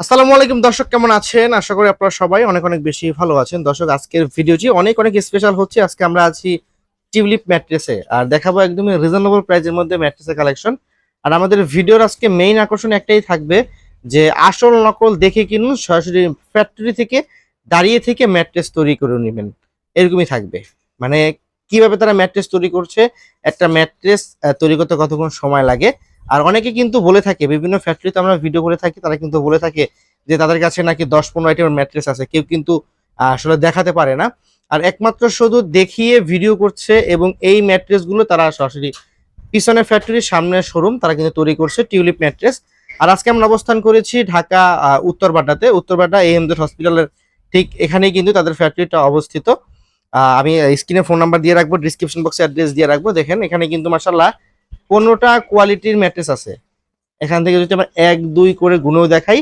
আসসালামু আলাইকুম, দর্শক কেমন আছেন? আশা করি আপনারা সবাই অনেক অনেক বেশি ভালো আছেন। দর্শক, আজকের ভিডিওটি অনেক অনেক স্পেশাল হচ্ছে। আজকে আমরা আছি টিউলিপ ম্যাট্রেসে আর দেখাবো একদমই রিজনেবল প্রাইসের মধ্যে ম্যাট্রেসের কালেকশন আর আমাদের ভিডিওর আজকে মেইন আকর্ষণ একটাই থাকবে যে আসল নকল দেখে কিনুন, সরাসরি ফ্যাক্টরি থেকে দাঁড়িয়ে থেকে ম্যাট্রেস তৈরি করে নেবেন। এরকমই থাকবে। মানে কীভাবে তারা ম্যাট্রেস তৈরি করছে, একটা ম্যাট্রেস তৈরি করতে কতক্ষণ সময় লাগে আর অনেকে কিন্তু বলে থাকে, বিভিন্ন ফ্যাক্টরিতে আমরা ভিডিও করে থাকি, তারা কিন্তু বলে থাকে যে তাদের কাছে নাকি দশ পনেরো আইটেমের ম্যাট্রেস আছে। কেউ কিন্তু আসলে দেখাতে পারে না। আর একমাত্র শুধু দেখিয়ে ভিডিও করছে এবং এই ম্যাট্রেসগুলো তারা সরাসরি পিছনে ফ্যাক্টরির সামনে শোরুম তারা কিন্তু তৈরি করছে টিউলিপ ম্যাট্রেস আর আজকে আমরা অবস্থান করেছি ঢাকা উত্তরবাড্ডাতে। উত্তরবাড্ডা এএমজেড হসপিটালের ঠিক এখানেই কিন্তু তাদের ফ্যাক্টরিটা অবস্থিত। আমি স্ক্রিনে ফোন নাম্বার দিয়ে রাখব ডিসক্রিপশন বক্সে অ্যাড্রেস দিয়ে রাখব। দেখেন, এখানে কিন্তু মাসাল্লাহ পনেরোটা কোয়ালিটির ম্যাট্রেস আছে। এখান থেকে যদি আমরা এক, দুই করে গুণেও দেখাই,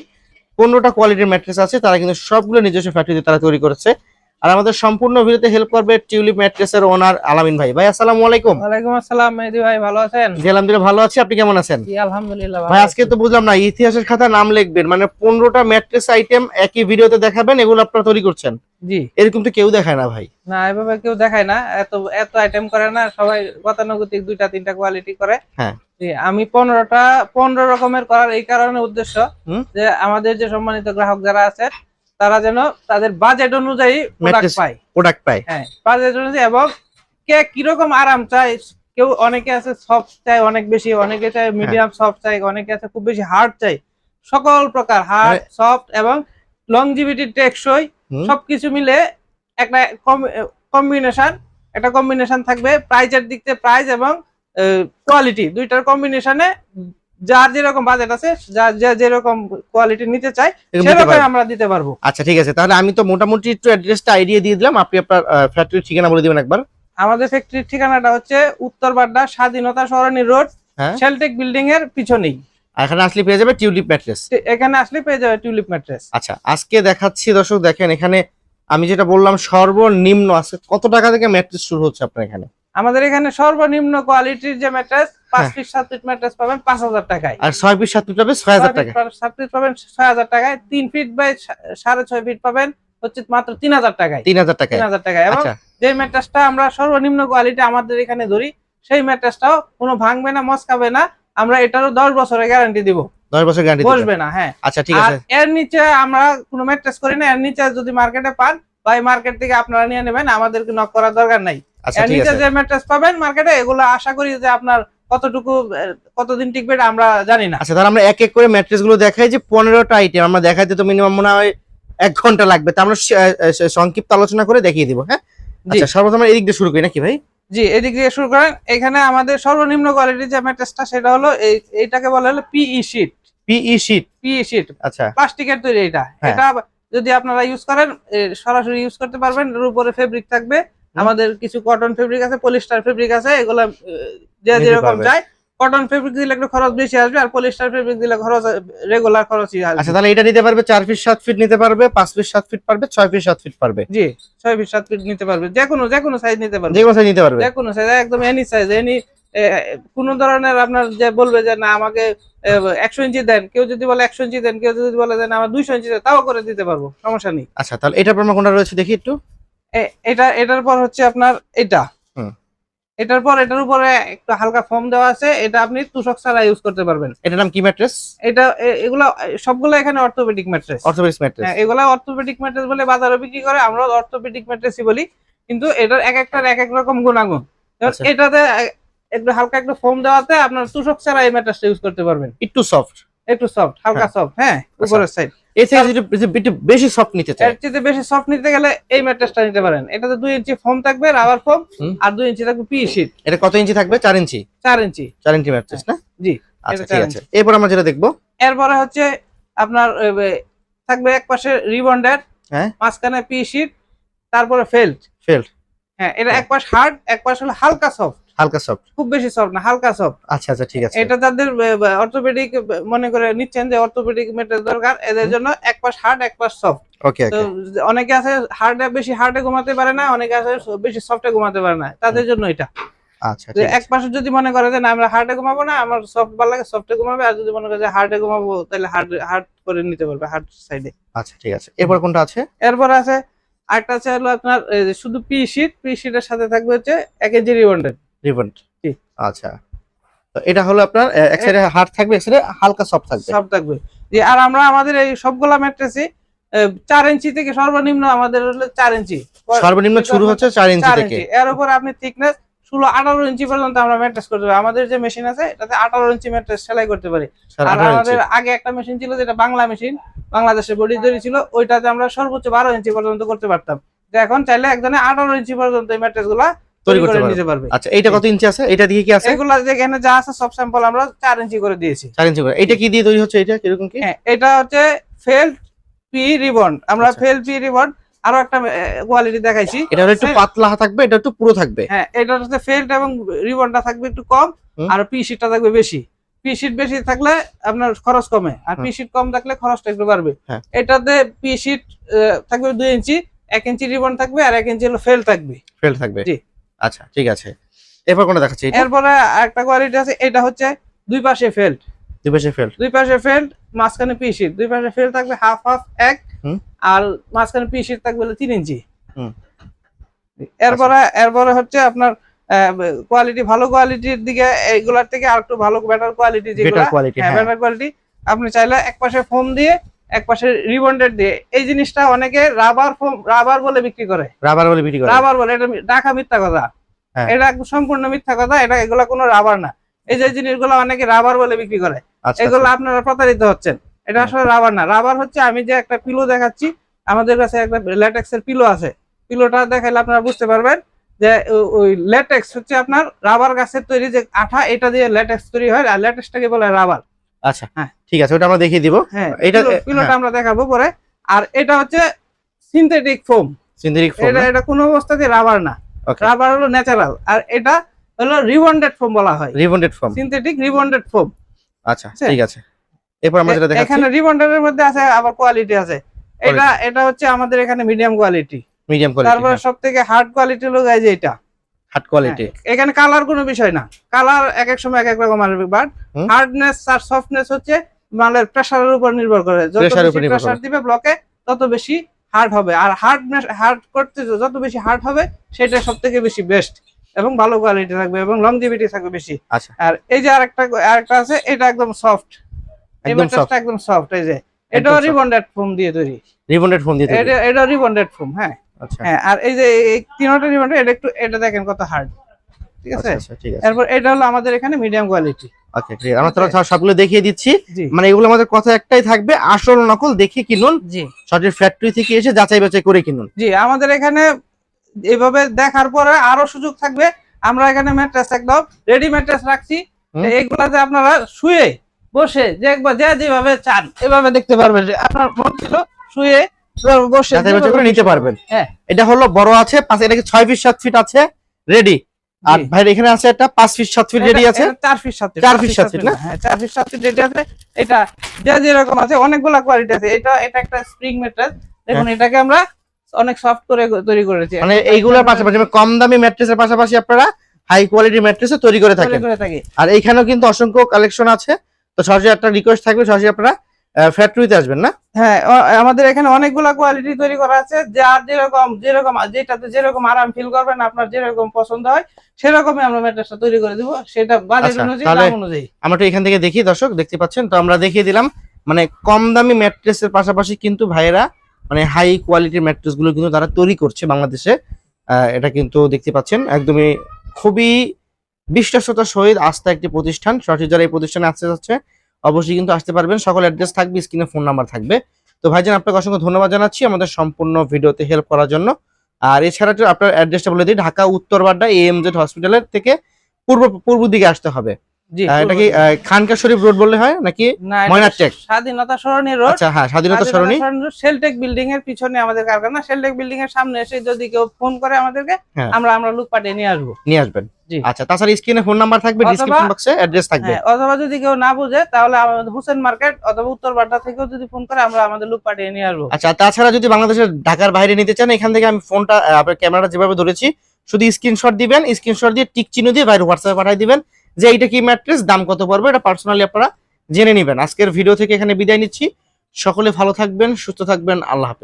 পনেরোটা কোয়ালিটির ম্যাট্রেস আছে, তারা কিন্তু সবগুলো নিজস্ব ফ্যাক্টরিতে তারা তৈরি করেছে। আর আমাদের সম্পূর্ণ ভিডিওতে হেল্প করবে টিউলিপ ম্যাট্রেসের ওনার আলামিন ভাই। ভাই আসসালামু আলাইকুম। ওয়ালাইকুম আসসালাম মেহেদি ভাই ভালো আছেন? জি আলহামদুলিল্লাহ ভালো আছি। আপনি কেমন আছেন? জি আলহামদুলিল্লাহ ভাই আজকে তো বুঝলাম না ইতিহাসের খাতা নাম লিখবেন মানে পনেরোটা ম্যাট্রেস আইটেম একই ভিডিওতে দেখাবেন এগুলো আপনারা তৈরি করছেন। জি। এরকম তো কেউ দেখায় না ভাই। না এভাবে কেউ দেখায় না এত এত আইটেম করে না সবাই গতানুগতিক দুইটা তিনটা কোয়ালিটি করে। হ্যাঁ। আমি পনেরোটা পনেরো রকমের করার এই কারণে উদ্দেশ্য। যে আমাদের যে সম্মানিত গ্রাহক যারা আছে তারা যেন তাদের বাজেট অনুযায়ী প্রোডাক্ট পায়। প্রোডাক্ট পায়। হ্যাঁ বাজেট অনুযায়ী এবং কে কীরকম আরাম চায় কেউ অনেকে আছে সফট চাই অনেক বেশি অনেকে চায় হ্যাঁ। মিডিয়াম সফট চাই অনেকে আছে খুব বেশি হার্ড চাই সকল প্রকার হার্ড মানে- সফট এবং লংজিভিটি টেকসই সবকিছু মিলে একটা কম্বিনেশন একটা কম্বিনেশন থাকবে প্রাইজের দিক থেকে প্রাইস এবং কোয়ালিটি দুইটার কম্বিনেশনে যার যেরকম বাজেট আছে যার যে যেরকম কোয়ালিটি নিতে চায় এরকম সেরকম আমরা দিতে পারব। আচ্ছা ঠিক আছে। তাহলে আমি তো মোটামুটি একটু অ্যাড্রেসটা আইডিয়া দিয়ে দিলাম। আপনি আপনার ফ্যাক্টরির ঠিকানা বলে দিবেন একবার। আমাদের ফ্যাক্টরির ঠিকানাটা হচ্ছে উত্তর বাড্ডা স্বাধীনতা সরণি রোড হ্যাঁ। শেলটেক বিল্ডিং এর পিছনেই। এখানে আসলে পেয়ে যাবে টিউলিপ ম্যাট্রেস এখানে আসলে পেয়ে যাবে টিউলিপ ম্যাট্রেস আচ্ছা আজকে দেখাচ্ছি দর্শক দেখেন এখানে আমি যেটা বললাম সর্বনিম্ন আছে কত টাকা থেকে ম্যাট্রেস শুরু হচ্ছে আপনার এখানে? আমাদের এখানে সর্বনিম্ন কোয়ালিটির যে ম্যাট্রেস পাঁচ। পিস সাত পিস ম্যাট্রেস পাবেন পাঁচ হাজার টাকায়। আর ছয় পিস সাত পিস পাবে ছয় হাজার টাকা সাত পিস পাবেন ছয় হাজার টাকায়। তিন ফিট বাই সাড়ে ছয় ফিট পাবেন হচ্ছে মাত্র তিন হাজার টাকায়। তিন হাজার টাকায়। তিন হাজার টাকায়। এবং আচ্ছা। যে ম্যাট্রেসটা আমরা সর্বনিম্ন কোয়ালিটি আমাদের এখানে ধরি সেই ম্যাট্রেসটাও কোনো ভাঙবে না মস্কাবে না। আমরা এটারও দশ বছরের গ্যারান্টি দিব। দশ বছর গ্যারান্টি বসবে না হ্যাঁ। আচ্ছা ঠিক আছে। এর নিচে আমরা কোনো ম্যাট্রেস করি না। এর নিচে যদি মার্কেটে পান বা মার্কেট থেকে আপনারা নিয়ে নেবেন আমাদেরকে নক করার দরকার নাই। আচ্ছা আছে। যে ম্যাট্রেস পাবেন মার্কেটে এগুলো আশা করি যে আপনার কতটুকু কতদিন টিকবে আমরা জানি না। আচ্ছা তাহলে আমরা এক এক করে ম্যাট্রেসগুলো দেখাই যে পনেরোটা আইটেম আমরা দেখাইতে তো মিনিমাম মনে হয় এক ঘণ্টা লাগবে। তা আমরা সংক্ষিপ্ত আলোচনা করে দেখিয়ে দিব হ্যাঁ? আচ্ছা সর্বপ্রথম আমরা এদিক দিয়ে শুরু করি নাকি ভাই? জি এদিক দিয়ে শুরু করেন। এখানে আমাদের সর্বনিম্ন কোয়ালিটির যে ম্যাট্রেসটা সেটা হলো এই এইটাকে বলা হলো PE sheet PE sheet PE sheet আচ্ছা। প্লাস্টিকের তৈরি এটা। হ্যাঁ। এটা যদি আপনারা ইউজ করেন সরাসরি ইউজ করতে পারবেন। এর উপরে ফেব্রিক থাকবে আমাদের কিছু কটন ফেব্রিক আছে পলিস্টার ফেব্রিক আছে এগুলো যে যেরকম। চায় কটন ফেব্রিক দিলে একটু খরচ বেশি আসবে আর পলিস্টার ফেব্রিক দিলে খরচ রেগুলার খরচই আসবে। আচ্ছা তাহলে এটা নিতে পারবে চার ফিট সাত ফিট নিতে পারবে পাঁচ ফিট সাত ফিট পারবে ছয় ফিট সাত ফিট পারবে। জি ছয় ফিট সাত ফিট নিতে পারবে। যে কোনো যে কোনো সাইজ নিতে পারবে। যে কোনো সাইজ নিতে পারবে। যে কোনো সাইজ একদম এনি সাইজ এনি কোন ধরনের আপনার যে বলবে যে না আমাকে একশো ইঞ্চি দেন কেউ যদি বলে একশো ইঞ্চি দেন কেউ যদি বলে দেন আমার দুইশো ইঞ্চি দেন তাও করে দিতে পারব সমস্যা নেই। আচ্ছা তাহলে এটার পর কোনটা রয়েছে দেখি একটু? এটা এটার পর হচ্ছে আপনার এটা। এটার পর এটার উপরে একটু হালকা ফর্ম দেওয়া আছে এটা আপনি তুষক ছাড়া ইউজ করতে পারবেন। এটার নাম কি ম্যাট্রেস এটা এগুলা সবগুলো এখানে অর্থোপেডিক ম্যাট্রেস অর্থোপেডিক্স ম্যাট্রেস হ্যাঁ এগুলা অর্থোপেডিক ম্যাট্রেস বলে বাজারে বিক্রি করে আমরা অর্থোপেডিক ম্যাট্রেসই বলি। কিন্তু এটার এক একটার এক এক রকম গুণাগুণ। আচ্ছা। এটাতে একটু হালকা একটু ফোম দেওয়াতে আপনার তুষক ছাড়া এই ম্যাট্রেসটা ইউজ করতে পারবেন। একটু সফট একটু সফট হালকা সফট হ্যাঁ আচ্ছা। উপরের সাইড এই যদি বেশি সফট নিতে চাই। এর বেশি সফট নিতে গেলে এই ম্যাট্রেসটা নিতে পারেন। এটাতে দুই ইঞ্চি ফোম থাকবে রাবার ফোম আর ইঞ্চি থাকবে পি শীট এটা কত ইঞ্চি থাকবে? ইঞ্চি? ইঞ্চি। ইঞ্চি ম্যাট্রেস না? জি আচ্ছা ঠিক চার আছে এরপর আমরা যেটা দেখব? এরপরে হচ্ছে আপনার থাকবে এক পাশে রিবন্ডের হ্যাঁ। মাঝখানে পি শীট তারপরে ফেল্ট ফেল্ট হ্যাঁ এটা হ্যাঁ। এক পাশ হার্ড এক পাশ হলো হালকা সফট হালকা সফট খুব বেশি সফট না হালকা সফট আচ্ছা আচ্ছা ঠিক আছে। এটা যাদের অর্থোপেডিক মনে করে নিচ্ছেন যে অর্থোপেডিক দরকার এদের জন্য এক পাশ হার্ড এক পাশ সফট ওকে অনেকে আছে হার্ডে বেশি হার্ডে ঘুমাতে পারে না অনেকে আছে বেশি সফটে ঘুমাতে পারে না। তাদের জন্য এটা। আচ্ছা এক পাশে যদি মনে করে যে না আমরা হার্ডে ঘুমাবো না আমার সফট ভালো লাগে সফটে ঘুমাবে। আর যদি মনে করে যে হার্ডে ঘুমাবো তাহলে হার্ড হার্ড করে নিতে পারবে হার্ড সাইডে আচ্ছা ঠিক আছে। এরপর কোনটা আছে? এরপর আছে আরেকটা আছে হলো আপনার শুধু পি শিট পি শিটের সাথে থাকবে হচ্ছে এক ইঞ্চি রিবন্ডেড রিবন্ড আচ্ছা। তো এটা হলো আপনার এক সাইডে হার্ড থাকবে এক সাইডে হালকা সফট থাকবে। সব থাকবে। যে আর আমরা আমাদের এই সবগুলা ম্যাট্রেসই চার ইঞ্চি থেকে সর্বনিম্ন আমাদের হলো চার ইঞ্চি। সর্বনিম্ন শুরু হচ্ছে চার ইঞ্চি থেকে। এর উপর আপনি থিকনেস ষোলো আঠারো ইঞ্চি পর্যন্ত আমরা ম্যাট্রেস করতে পারি। আমাদের যে মেশিন আছে এটাতে আঠারো ইঞ্চি ম্যাট্রেস সেলাই করতে পারি। আর আমাদের আগে একটা মেশিন ছিল যেটা বাংলা মেশিন বাংলাদেশের বডি তৈরি ছিল ওইটাতে আমরা সর্বোচ্চ বারো ইঞ্চি পর্যন্ত করতে পারতাম। এখন চাইলে একজনে আঠারো ইঞ্চি পর্যন্ত এই ম্যাট্রেসগুলা তৈরি করতে করে পারবে। আচ্ছা এইটা কত ইঞ্চি আছে? এটা দিয়ে কি আছে? এগুলা যেখানে যা আছে সব স্যাম্পল আমরা চার ইঞ্চি করে দিয়েছি। চার ইঞ্চি করে। এটা কি দিয়ে তৈরি হচ্ছে এটা কীরকম কি? হ্যাঁ এটা হচ্ছে ফেল্ট পি রিবন্ড আমরা আচ্ছা। ফেল পি রিবন্ড আরও একটা কোয়ালিটি দেখাইছি। এটা একটু পাতলা থাকবে এটা একটু পুরো থাকবে। হ্যাঁ এটা হচ্ছে ফেল্ট এবং রিবনটা থাকবে একটু কম আর পি শিটটা থাকবে বেশি। পি শিট বেশি থাকলে আপনার খরচ কমে আর পি শিট কম থাকলে খরচটা একটু বাড়বে। হ্যাঁ। এটাতে পি শিট থাকবে দুই ইঞ্চি এক ইঞ্চি রিবন থাকবে আর এক ইঞ্চি হলো ফেল থাকবে। ফেল থাকবে। জি। আচ্ছা ঠিক আছে। এরপর কোনটা দেখাচ্ছি এরপরে একটা কোয়ালিটি আছে এটা হচ্ছে দুই পাশে ফেল্ট দুই পাশে ফেল দুই পাশে ফেল্ট মাঝখানে পি শিট দুই পাশে ফেল থাকবে হাফ হাফ এক। আর মাঝখানে পি শিট থাকবে তিন ইঞ্চি। হুম। এরপরে এরপরে হচ্ছে আপনার কোয়ালিটি ভালো কোয়ালিটির দিকে এইগুলার থেকে আর একটু ভালো বেটার কোয়ালিটি যেগুলো বেটার কোয়ালিটি আপনি চাইলে এক পাশে ফোম দিয়ে এক পাশে রিবন্ডেড দিয়ে। এই জিনিসটা অনেকে রাবার রাবার বলে বিক্রি করে। রাবার বলে বিক্রি করে। রাবার বলে। এটা ঢাকা মিথ্যা কথা। হ্যাঁ। এটা সম্পূর্ণ মিথ্যা কথা। এটা এগুলা কোনো রাবার না। এই যে জিনিসগুলো অনেকে রাবার বলে বিক্রি করে। আচ্ছা এগুলো আপনারা প্রতারিত হচ্ছেন। এটা হ্যাঁ। আসলে রাবার না। রাবার হচ্ছে আমি যে একটা পিলো দেখাচ্ছি আমাদের কাছে একটা ল্যাটেক্সের পিলো আছে। পিলোটা দেখাইলে আপনারা বুঝতে পারবেন যে ওই ল্যাটেক্স হচ্ছে আপনার রাবার গাছের তৈরি যে আঠা এটা দিয়ে ল্যাটেক্স তৈরি হয়। আর ল্যাটেক্সটাকে বলে রাবার। আচ্ছা। হ্যাঁ। ঠিক আছে ওটা আমরা দেখিয়ে দিব। হ্যাঁ এটা- পিলোটা আমরা দেখাবো পরে। আর এটা হচ্ছে সিনথেটিক ফোম সিনথেটিক ফোম এটা এটা কোনো অবস্থাতে রাবার না। রাবার হলো ন্যাচারাল আর এটা হলো রিবন্ডেড ফোম বলা হয়। Rebonded foam synthetic rebonded foam আচ্ছা। ঠিক আছে। এরপর আমরা যেটা দেখাচ্ছি এখানে মধ্যে আছে আবার কোয়ালিটি আছে। এটা এটা হচ্ছে আমাদের এখানে মিডিয়াম কোয়ালিটি মিডিয়াম কোয়ালিটি তারপরে সব থেকে হার্ড কোয়ালিটি হলো যে এটা হার্ড কোয়ালিটি হ্যাঁ, এখানে কালার কোনো বিষয় না। কালার এক এক সময় এক এক রকম আসবে বাট হার্ডনেস আর সফটনেস হচ্ছে মালের প্রেসারের উপর নির্ভর করে। যত বেশি প্রেসার দিবে ব্লকে তত বেশি হার্ড হবে। আর হার্ডনেস হার্ড করতে যত বেশি হার্ড হবে সেটা সব থেকে বেশি বেস্ট এবং ভালো কোয়ালিটি থাকবে এবং লংজিভিটি থাকবে বেশি। আচ্ছা। আর এই যে আরেকটা আরেকটা আছে এটা একদম সফট একদম সফট একদম সফট এই যে। soft। রিবন্ডেড ফোম দিয়ে তৈরি। রিবন্ডেড ফোম দিয়ে তৈরি। এটা এটা রিবন্ডেড ফোম হ্যাঁ। হ্যাঁ আর এই যে এই তিনটা রিবন্ডেড এটা একটু এটা দেখেন কত হার্ড ঠিক আছে? আচ্ছা আচ্ছা ঠিক এরপর এটা হলো আমাদের এখানে মিডিয়াম কোয়ালিটি ওকে ঠিক আছে আমরা তাহলে সবগুলো দেখিয়ে দিচ্ছি। মানে এগুলো আমাদের কথা একটাই থাকবে আসল নকল দেখে কিনুন জি। সঠিক ফ্যাক্টরি থেকে এসে যাচাই বাছাই করে কিনুন। জি আমাদের এখানে এভাবে দেখার পরে আরও সুযোগ থাকবে। আমরা এখানে ম্যাট্রেস একদম রেডি ম্যাট্রেস রাখছি। এইগুলাতে আপনারা শুয়ে বসে যে একবার যে যেভাবে চান এভাবে দেখতে পারবেন যে আপনার মন ছিল শুয়ে করে নিতে পারবেন। হ্যাঁ। এটা হলো বড় আছে এটা কি ছয় ফিট সাত ফিট আছে? রেডি আর ভাই এখানে আছে একটা পাঁচ ফিট সাত ফিট রেডি আছে? চার ফিট সাত চার ফিট সাত ফিট না? হ্যাঁ চার ফিট সাত ফিট রেডি আছে। এটা যে যেরকম আছে অনেকগুলা কোয়ালিটি আছে। এটা এটা একটা স্প্রিং ম্যাট্রেস দেখুন এটাকে আমরা অনেক সফট করে তৈরি করেছি। মানে এইগুলোর পাশাপাশি মানে কম দামি ম্যাট্রেসের পাশাপাশি আপনারা হাই কোয়ালিটি ম্যাট্রেসও তৈরি করে থাকেন। করে থাকি। আর এইখানেও কিন্তু অসংখ্য কালেকশন আছে। তো সরাসরি একটা রিকোয়েস্ট থাকবে সরাসরি আপনারা ফ্যাক্টরিতে আসবেন না? হ্যাঁ আমাদের এখানে অনেকগুলা কোয়ালিটি তৈরি করা আছে। যার যেরকম যেরকম যেটাতে যেরকম আরাম ফিল করবেন আপনার যেরকম পছন্দ হয় সেরকমই আমরা ম্যাট্রেসটা তৈরি করে দিব। সেটা বাজেট আচ্ছা, অনুযায়ী দাম অনুযায়ী। আমরা তো এখান থেকে দেখি দর্শক দেখতে পাচ্ছেন? তো আমরা দেখিয়ে দিলাম মানে কম দামি ম্যাট্রেসের পাশাপাশি কিন্তু ভাইয়েরা মানে হাই কোয়ালিটির ম্যাট্রেসগুলো কিন্তু তারা তৈরি করছে বাংলাদেশে। আহ, এটা কিন্তু দেখতে পাচ্ছেন একদমই খুবই বিশ্বস্ততার সহিত আস্থা একটি প্রতিষ্ঠান। সঠিক যারা এই প্রতিষ্ঠানে আসতে যাচ্ছে অবশ্যই কিন্তু আসতে পারবেন। সকল অ্যাড্রেস থাকবে স্ক্রিনে ফোন নাম্বার থাকবে। তো ভাইজান, আপনাকে অসংখ্য ধন্যবাদ জানাচ্ছি আমাদের সম্পূর্ণ ভিডিওতে হেল্প করার জন্য। আর এছাড়া আপনার অ্যাড্রেসটা বলে দিই, ঢাকা, উত্তরবাড্ডা এএমজেড হসপিটালের থেকে পূর্ব পূর্ব দিকে আসতে হবে। এটা কি আহ, খানকা শরীফ রোড বললে হয় নাকি? স্বাধীনতা সরণি রোড। আচ্ছা হ্যাঁ স্বাধীনতা সরণি। শেলটেক বিল্ডিং এর পিছনে আমাদের কারখানা। শেলটেক বিল্ডিং এর সামনে এসে যদি কেউ ফোন করে আমাদেরকে হ্যাঁ। আমরা আমরা লুক পাঠিয়ে নিয়ে আসব। নিয়ে আসবেন। আচ্ছা তাছাড়া স্ক্রিনে ফোন নাম্বার থাকবে অথবা- বক্সে অ্যাড্রেস থাকবে। হ্যাঁ অথবা যদি কেউ না বুঝে তাহলে আমাদের হুসেন মার্কেট অথবা উত্তর বাড্ডা থেকেও যদি ফোন করে আমরা আমাদের লুক পাঠিয়ে নিয়ে আসব। আচ্ছা তাছাড়া যদি বাংলাদেশের ঢাকার বাইরে নিতে চান এখান থেকে আমি ফোনটা আপনার ক্যামেরাটা যেভাবে ধরেছি শুধু স্ক্রিনশট দিবেন স্ক্রিনশট দিয়ে টিক চিহ্ন দিয়ে বাইরে হোয়াটসঅ্যাপে পাঠিয়ে দিবেন। যে এইটা কি ম্যাট্রেস, দাম কত পড়বে এটা পার্সোনালি আপনারা জেনে নেবেন। আজকের ভিডিও থেকে এখানে বিদায় নিচ্ছি। সকলে ভালো থাকবেন, সুস্থ থাকবেন, আল্লাহ হাফেজ।